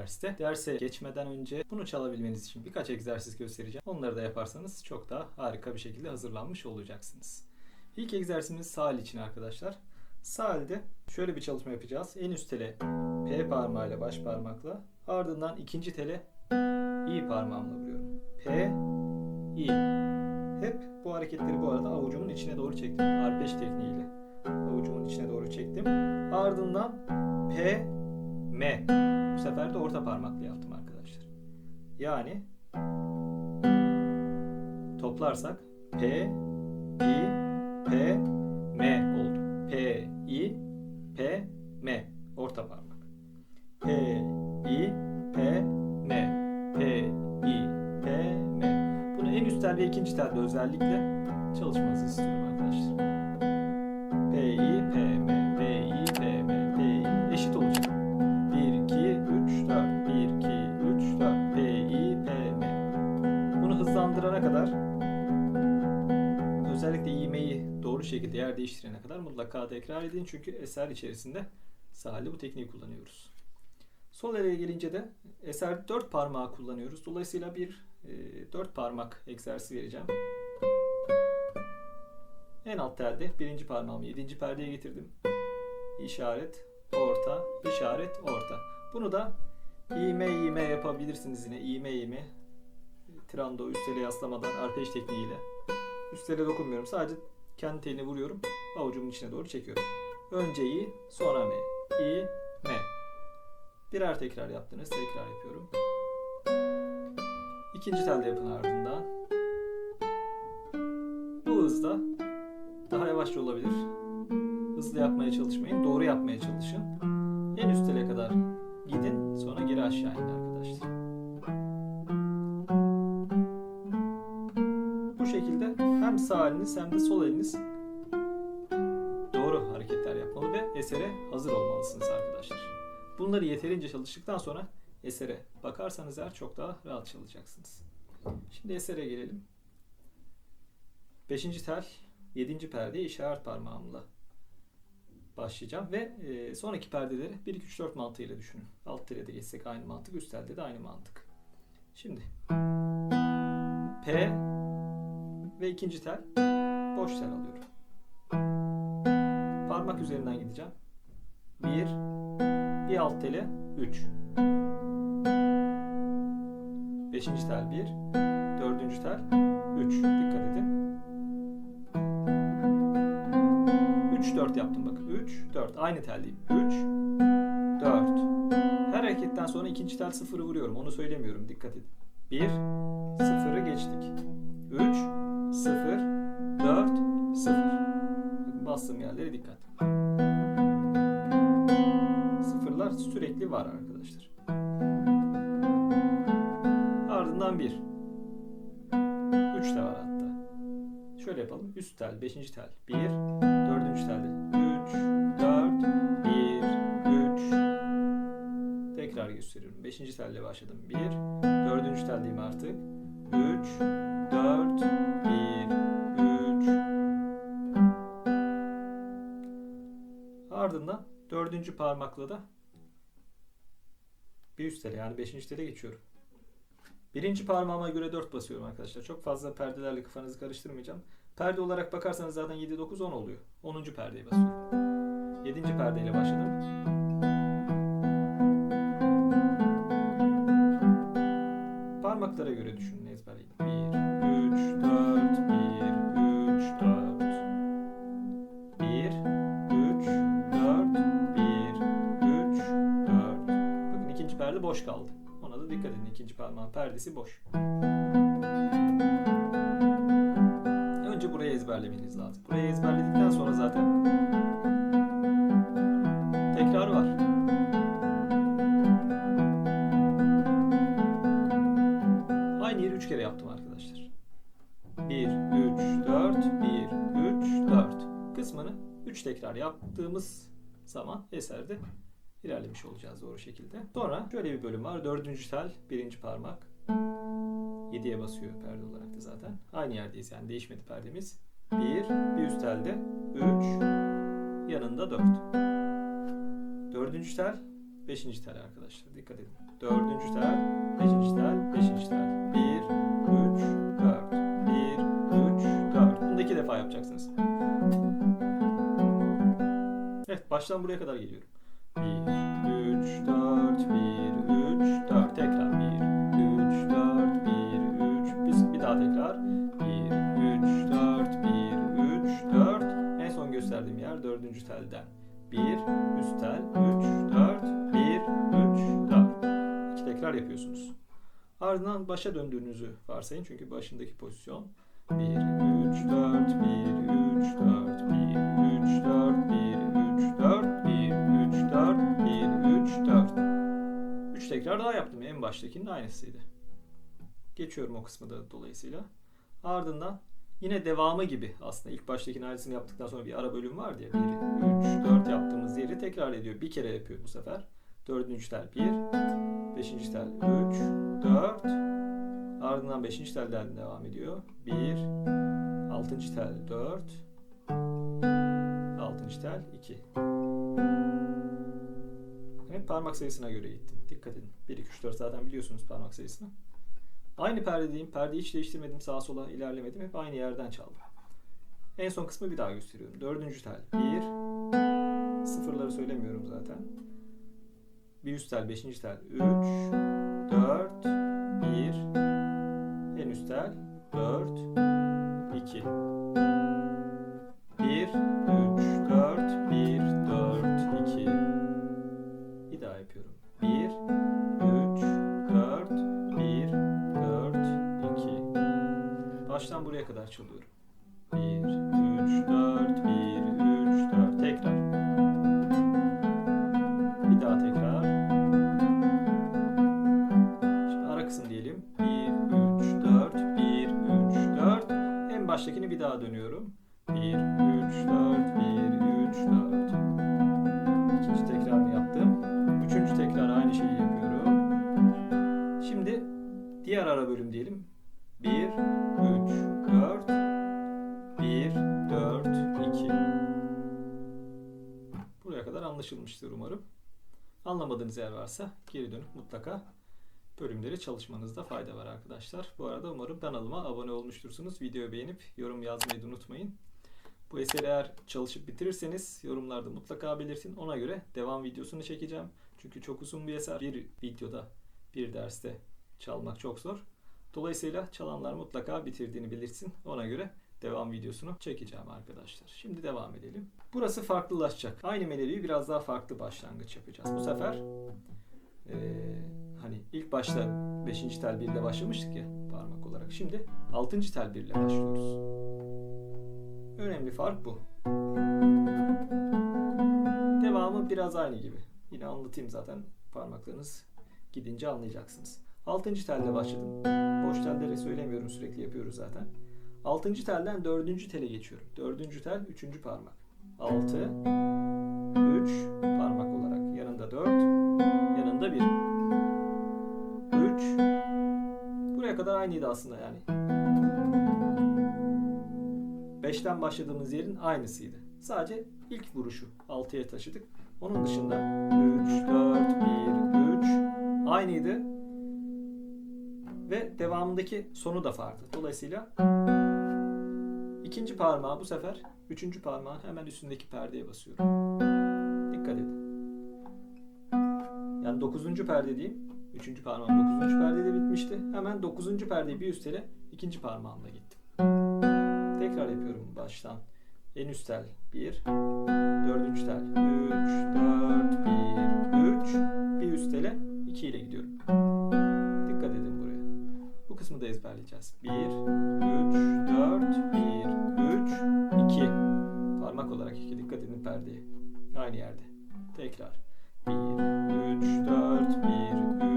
derste. Derse geçmeden önce bunu çalabilmeniz için birkaç egzersiz göstereceğim. Onları da yaparsanız çok daha harika bir şekilde hazırlanmış olacaksınız. İlk egzersizimiz sağ el için arkadaşlar. Sağ elde şöyle bir çalışma yapacağız. En üst tele P parmağıyla baş parmakla ardından ikinci tele İ parmağımla vuruyorum. P, İ. Hep bu hareketleri bu arada avucumun içine doğru çektim. Arpej tekniğiyle. Avucumun içine doğru çektim. Ardından P, M. Bu sefer de orta parmakla yaptım arkadaşlar. Yani toplarsak P, İ, P, M oldu. P, İ, P, M. Orta parmak. P, İ, P, M. P, İ, P, M. Bunu en üst tel ve ikinci telde özellikle mutlaka tekrar edin. Çünkü eser içerisinde sahilde bu tekniği kullanıyoruz. Sol ele gelince de eser 4 parmağı kullanıyoruz. Dolayısıyla bir e, 4 parmak egzersizi vereceğim. En alt telde birinci parmağımı 7. perdeye getirdim. İşaret, orta, işaret, orta. Bunu da iğme iğme yapabilirsiniz yine. iğme iğme. Trando üstele yaslamadan arpej tekniğiyle. Üstlere dokunmuyorum. Sadece kendi telini vuruyorum. Avucumun içine doğru çekiyorum. Önce i, sonra m. i, m. Birer tekrar yaptınız. Tekrar yapıyorum. İkinci telde yapın ardından. Bu hızda daha yavaşça olabilir. Hızlı yapmaya çalışmayın. Doğru yapmaya çalışın. En üst tele kadar gidin. Sonra geri aşağı inin arkadaşlar. Hem sağ eliniz hem de sol eliniz doğru hareketler yapmalı ve esere hazır olmalısınız arkadaşlar. Bunları yeterince çalıştıktan sonra esere bakarsanız eğer çok daha rahat çalacaksınız. Şimdi esere gelelim. Beşinci tel, yedinci perdeye işaret parmağımla başlayacağım ve e, sonraki perdeleri 1 2 3 4 mantığıyla düşünün. Alt telede geçsek aynı mantık, üst telde de aynı mantık. Şimdi P ve ikinci tel boş tel alıyorum. Parmak üzerinden gideceğim. 1 bir alt tele 3. Beşinci tel 1. Dördüncü tel 3. Dikkat edin. 3 4 yaptım bakın. 3 4 aynı teldeyim. 3 4. Her hareketten sonra ikinci tel sıfırı vuruyorum. Onu söylemiyorum. Dikkat edin. 1 sıfırı geçtik. 3 0 4 0. Bakın bastığım yerlere dikkat. Sıfırlar sürekli var arkadaşlar. Ardından 1. 3 de var hatta. Şöyle yapalım. Üst tel, 5. tel 1, 4. telde 3, 4, 1, 3. Tekrar gösteriyorum. 5. telle başladım. 1, 4. teldeyim artık. 3, dördüncü parmakla da bir üst tele yani beşinci tele geçiyorum. Birinci parmağıma göre 4 basıyorum arkadaşlar. Çok fazla perdelerle kafanızı karıştırmayacağım. Perde olarak bakarsanız zaten 7, 9, 10 oluyor. 10. perdeye basıyorum. 7. perdeyle başladım. Parmaklara göre düşünün perdesi boş. Önce burayı ezberlemeniz lazım. Burayı ezberledikten sonra zaten tekrar var. Aynı yeri 3 kere yaptım arkadaşlar. 1, 3, 4, 1, 3, 4 kısmını 3 tekrar yaptığımız zaman eserde ilerlemiş olacağız doğru şekilde. Sonra şöyle bir bölüm var. Dördüncü tel, birinci parmak. 7'ye basıyor perde olarak da zaten. Aynı yerdeyiz yani değişmedi perdemiz. 1, bir üst telde 3, yanında 4. Dördüncü tel, beşinci tel arkadaşlar. Dikkat edin. Dördüncü tel, beşinci tel, beşinci tel. Bir, üç, dört. Bir, üç, dört. Bunu da iki defa yapacaksınız. Evet, baştan buraya kadar geliyorum. Yapıyorsunuz. Ardından başa döndüğünüzü varsayın çünkü başındaki pozisyon. Bir, üç, dört, bir, üç, dört, bir, üç, dört, bir, üç, dört, bir, üç, dört, bir, üç, dört. Üç tekrar daha yaptım. En baştakinin aynısıydı. Geçiyorum o kısmı da dolayısıyla. Ardından yine devamı gibi aslında ilk baştakinin aynısını yaptıktan sonra bir ara bölüm vardı ya. 1, 3, 4 yaptığımız yeri tekrar ediyor. Bir kere yapıyor bu sefer. Dördüncü tel 1, beşinci tel 3, 4, ardından beşinci telden devam ediyor. 1, altıncı tel 4, altıncı tel 2. Hep parmak sayısına göre gittim. Dikkat edin. 1, 2, 3, 4 zaten biliyorsunuz parmak sayısını. Aynı perdedeyim. Perdeyi hiç değiştirmedim. Sağa sola ilerlemedim. Hep aynı yerden çaldım. En son kısmı bir daha gösteriyorum. Dördüncü tel 1. Sıfırları söylemiyorum zaten. Bir üst tel, beşinci tel 3, 4, 1. En üst tel 4, 2. 1, 3, 4, 1, 4, 2. Bir daha yapıyorum. 1, 3, 4, 1, 4, 2. Baştan buraya kadar çalıyorum. Bölüm diyelim. 1, 3, 4, 1, 4, 2. Buraya kadar anlaşılmıştır umarım. Anlamadığınız yer varsa geri dönüp mutlaka bölümleri çalışmanızda fayda var arkadaşlar. Bu arada umarım kanalıma abone olmuştursunuz. Videoyu beğenip yorum yazmayı unutmayın. Bu eseri eğer çalışıp bitirirseniz yorumlarda mutlaka belirtin. Ona göre devam videosunu çekeceğim. Çünkü çok uzun bir eser. Bir videoda, bir derste çalmak çok zor. Dolayısıyla çalanlar mutlaka bitirdiğini belirtsin. Ona göre devam videosunu çekeceğim arkadaşlar. Şimdi devam edelim. Burası farklılaşacak. Aynı melodiyi biraz daha farklı başlangıç yapacağız. Bu sefer eee, hani ilk başta 5. tel 1 ile başlamıştık ya parmak olarak. Şimdi 6. tel 1 ile başlıyoruz. Önemli fark bu. Devamı biraz aynı gibi. Yine anlatayım zaten. Parmaklarınız gidince anlayacaksınız. 6. telde başladım. Boş telleri söylemiyorum sürekli yapıyoruz zaten. 6. telden 4. tele geçiyorum. 4. tel 3. parmak. 6 3 parmak olarak yanında 4 yanında 1 3 Buraya kadar aynıydı aslında yani. 5'ten başladığımız yerin aynısıydı. Sadece ilk vuruşu 6'ya taşıdık. Onun dışında 3, 4, 1, 3 aynıydı. Ve devamındaki sonu da farklı. Dolayısıyla ikinci parmağı bu sefer üçüncü parmağın hemen üstündeki perdeye basıyorum. Dikkat edin. Yani dokuzuncu perde diyeyim. Üçüncü parmağım dokuzuncu perdede bitmişti. Hemen dokuzuncu perdeyi bir üst tele ikinci parmağımla gittim. Tekrar yapıyorum baştan. En üst tel 1, dördüncü tel 3, 4, 1, 3, bir üst tele 2 ile gidiyorum. Kısmı da ezberleyeceğiz. 1, 3, 4, 1, 3, 2. Parmak olarak 2. Dikkat edin perdeye. Aynı yerde. Tekrar. 1, 3, 4, 1,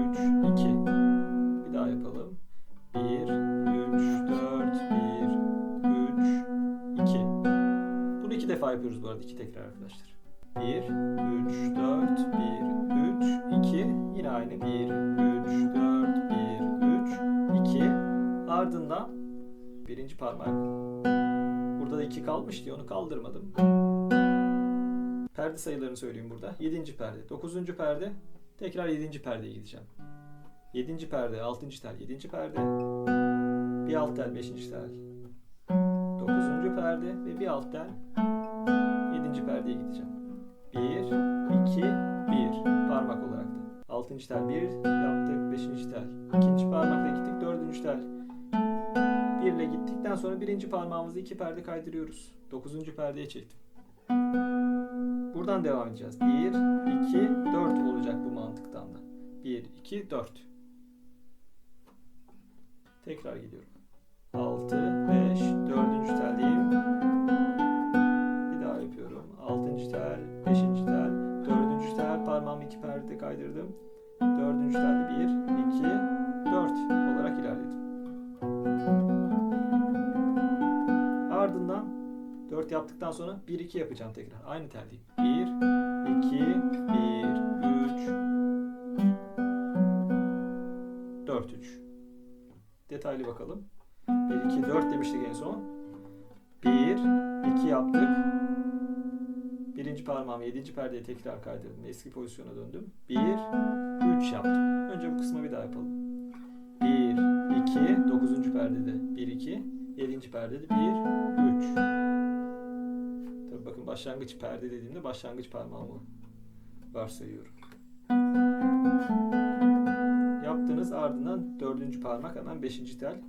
3, 2. Bir daha yapalım. 1, 3, 4, 1, 3, 2. Bunu iki defa yapıyoruz bu arada. iki tekrar arkadaşlar. 1, 3, 4, 1, 3, 2. Yine aynı. 1, 3, 4, 1, Ardından birinci parmak. Burada da 2 kalmış diye onu kaldırmadım. Perde sayılarını söyleyeyim burada. 7. perde, 9. perde, Tekrar 7. perdeye gideceğim. 7. perde, 6. tel, 7. perde. Bir alt tel, 5. tel. 9. perde ve bir alt tel. 7. perdeye gideceğim. 1, 2, 1 parmak olarak da. 6. tel 1 yaptık, 5. tel. 2. parmakla gittik, 4. tel. 1 ile gittikten sonra birinci parmağımızı iki perde kaydırıyoruz. 9. perdeye çektim. Buradan devam edeceğiz. 1, 2, 4 olacak bu mantıktan da. 1, 2, 4. Tekrar gidiyorum. 6, 5, yaptıktan sonra 1 2 yapacağım tekrar. Aynı teldeyim. 1 2 1 3 4 3 Detaylı bakalım. 1 2 4 demiştik en son. 1 2 yaptık. Birinci parmağımı 7. perdeye tekrar kaydırdım. Eski pozisyona döndüm. 1 3 yaptım. Önce bu kısmı bir daha yapalım. 1 2 9. perdede 1 2 7. perdede 1 3 Bakın başlangıç perde dediğimde başlangıç parmağımı varsayıyorum. Yaptığınız ardından dördüncü parmak hemen beşinci tel.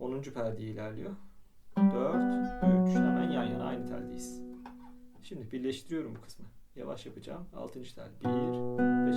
Onuncu perdeye ilerliyor. 4, 3 hemen yan yana aynı teldeyiz. Şimdi birleştiriyorum bu kısmı. Yavaş yapacağım. 6. tel 1, 5.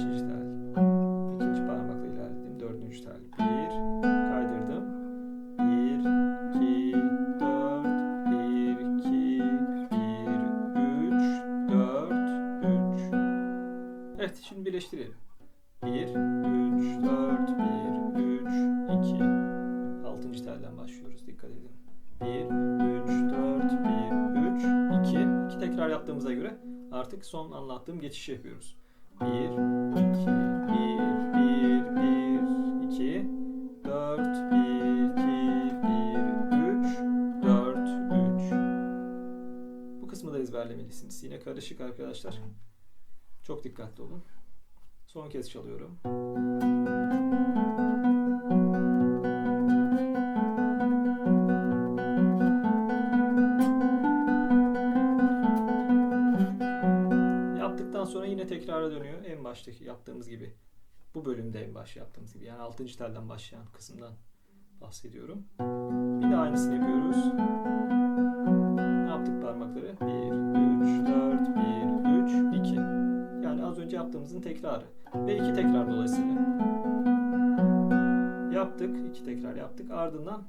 son anlattığım geçişi yapıyoruz. 1, 2, 1, 1, 1, 2, 4, 1, 2, 1, 3, 4, 3. Bu kısmı da ezberlemelisiniz. Yine karışık arkadaşlar. Çok dikkatli olun. Son kez çalıyorum. Tekrara dönüyor. En baştaki yaptığımız gibi. Bu bölümde en baş yaptığımız gibi. Yani 6. telden başlayan kısımdan bahsediyorum. Bir de aynısını yapıyoruz. Ne yaptık parmakları? 1, 3, 4, 1, 3, 2. Yani az önce yaptığımızın tekrarı. Ve iki tekrar dolayısıyla. Yaptık. iki tekrar yaptık. Ardından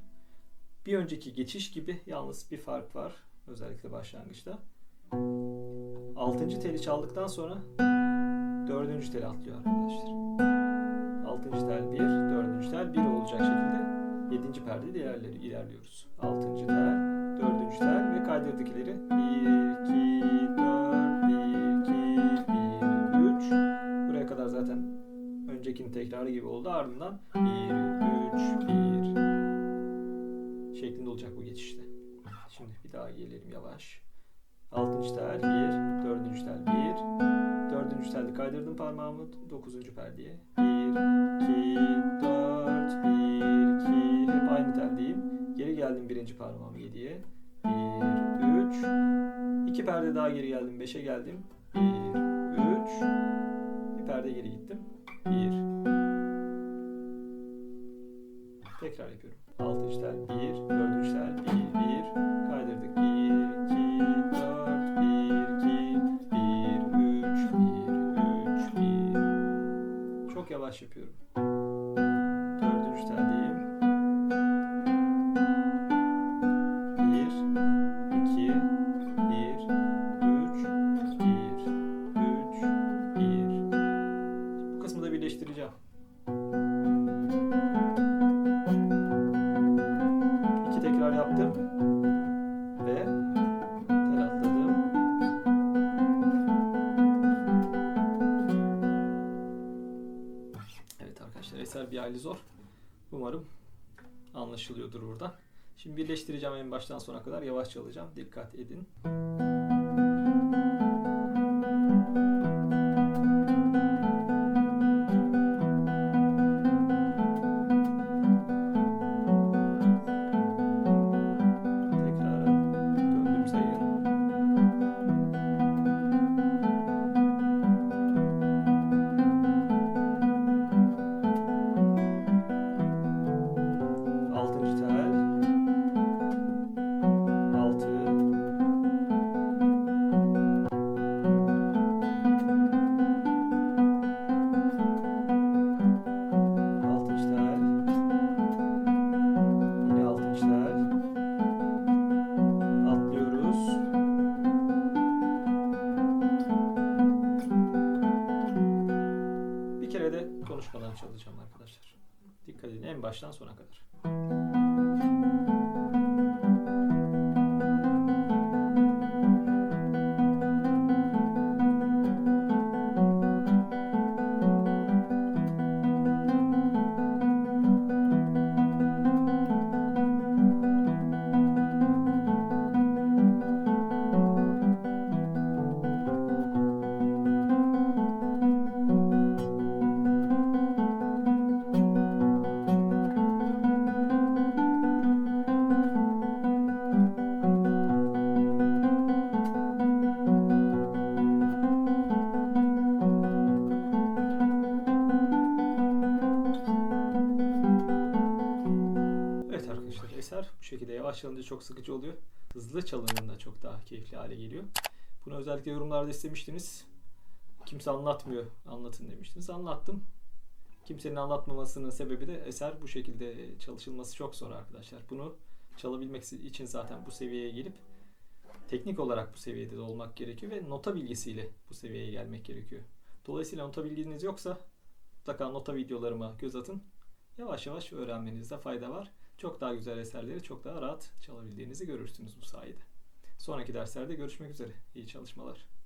bir önceki geçiş gibi yalnız bir fark var. Özellikle başlangıçta. Altıncı teli çaldıktan sonra dördüncü teli atlıyor arkadaşlar. Altıncı tel bir, dördüncü tel bir olacak şekilde yedinci perdede ilerleri, ilerliyoruz. Altıncı tel, dördüncü tel ve kaydırdıkları bir, iki, dört, bir, iki, bir, üç. Buraya kadar zaten öncekinin tekrarı gibi oldu. Ardından bir, üç, bir şeklinde olacak bu geçişte. Şimdi bir daha gelelim yavaş. Altıncı tel 1, dördüncü tel 1, dördüncü telde kaydırdım parmağımı dokuzuncu perdeye. 1, 2, 4, 1, 2, hep aynı teldeyim. Geri geldim birinci parmağımı 7'ye. 1, 3, iki perde daha geri geldim 5'e geldim. 1, 3, bir perde geri gittim. 1, tekrar yapıyorum. Altıncı tel 1, dördüncü tel 1, 1, kaydırdık 1, yavaş yapıyorum. Dördüncü teldeyim. 1, 2, 1, 3, 1, 3, 1. Bu kısmı da birleştireceğim. Anlaşılıyordur burada. Şimdi birleştireceğim en baştan sona kadar yavaş çalacağım. Dikkat edin. çalışacağım arkadaşlar. Dikkat edin en baştan sona kadar. Çok sıkıcı oluyor. Hızlı çalındığında çok daha keyifli hale geliyor. Bunu özellikle yorumlarda istemiştiniz. Kimse anlatmıyor, anlatın demiştiniz. Anlattım. Kimsenin anlatmamasının sebebi de eser bu şekilde çalışılması çok zor arkadaşlar. Bunu çalabilmek için zaten bu seviyeye gelip teknik olarak bu seviyede de olmak gerekiyor ve nota bilgisiyle bu seviyeye gelmek gerekiyor. Dolayısıyla nota bilginiz yoksa mutlaka nota videolarıma göz atın. Yavaş yavaş öğrenmenizde fayda var. Çok daha güzel eserleri çok daha rahat çalabildiğinizi görürsünüz bu sayede. Sonraki derslerde görüşmek üzere. İyi çalışmalar.